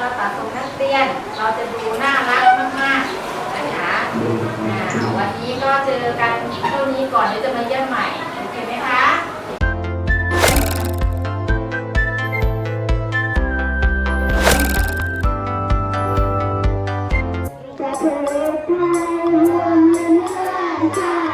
เราตัดทรงนักเรียน เราจะดูน่ารักมากๆนะคะอ่าวันนี้ก็เจอกันเท่านี้ก่อนเดี๋ยวจะมาเยี่ยมใหม่โอเคไหมคะจะเผยแพร่รวมเนื้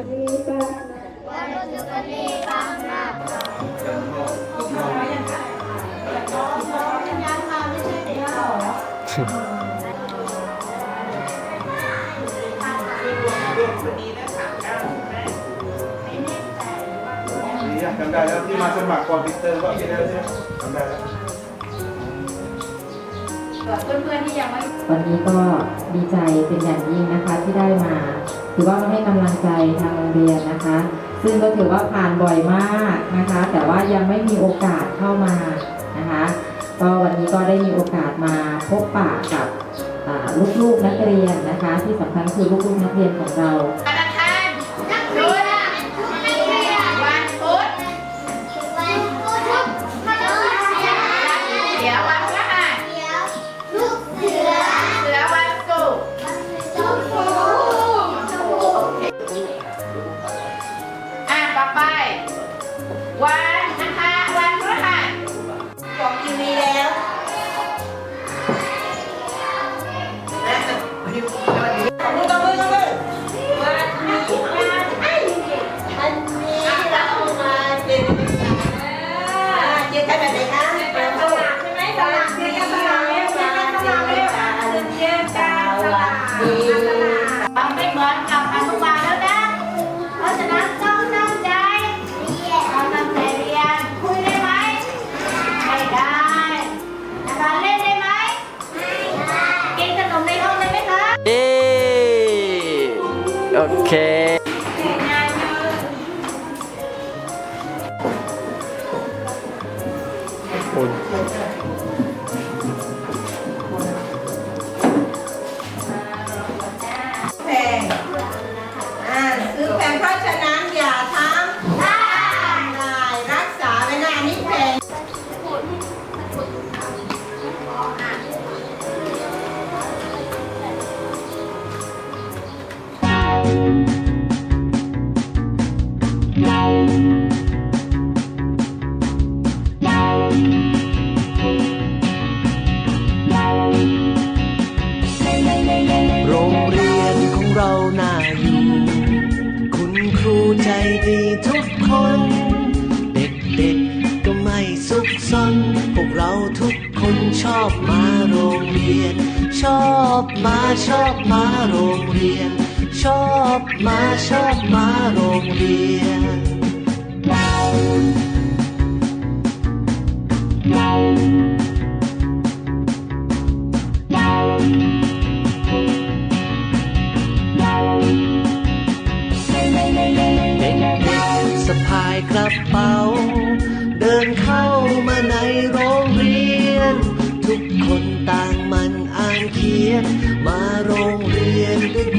จะมีบ้านเราจะมีบ้านมานี่จำได้แล้วที่มาสมัครคอมพิวเตอร์ก็ที่แล้วใช่ไหมจำได้แล้วส่วนเพื่อนๆที่ยังไม่วันนี้ก็ดีใจเป็นอย่างยิ่งนะคะที่ได้มา ถือว่ามาให้กำลังใจทางโรงเรียนนะคะ ซึ่งก็ถือว่าผ่านบ่อยมากนะคะ แต่ว่ายังไม่มีโอกาสเข้ามานะคะก็วันนี้ก็ได้มีโอกาสมาพบปะกับลูกๆนักเรียนนะคะ ที่สำคัญคือลูกๆนักเรียนของเรา วันนะคะวันพฤหัสบอกทีวีแล้วเรา โอเค โอ้ โรงเรียนของเราน่าอยู่ คุณครูใจดีทุกคน เด็กๆก็ไม่สุขสนพวกเราทุกคนชอบมาโรงเรียน ชอบมาชอบมาโรงเรียน ชอบมาชอบมาโรงเรียน ระเป๋า เดินเข้ามาในโรงเรียน ทุกคนต่างมันอ่านเขียน มาโรงเรียนด้วย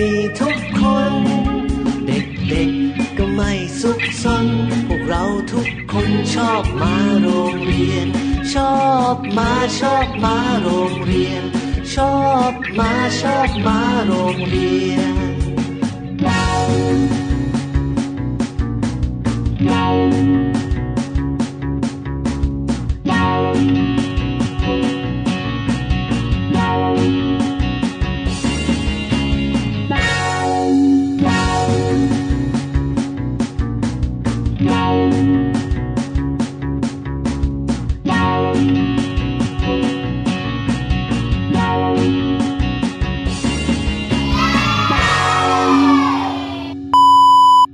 ดีทุกคน เด็กๆก็ไม่สุขสนพวกเราทุกคนชอบมาโรงเรียน ชอบมาชอบมาโรงเรียน ชอบมาชอบมาโรงเรียน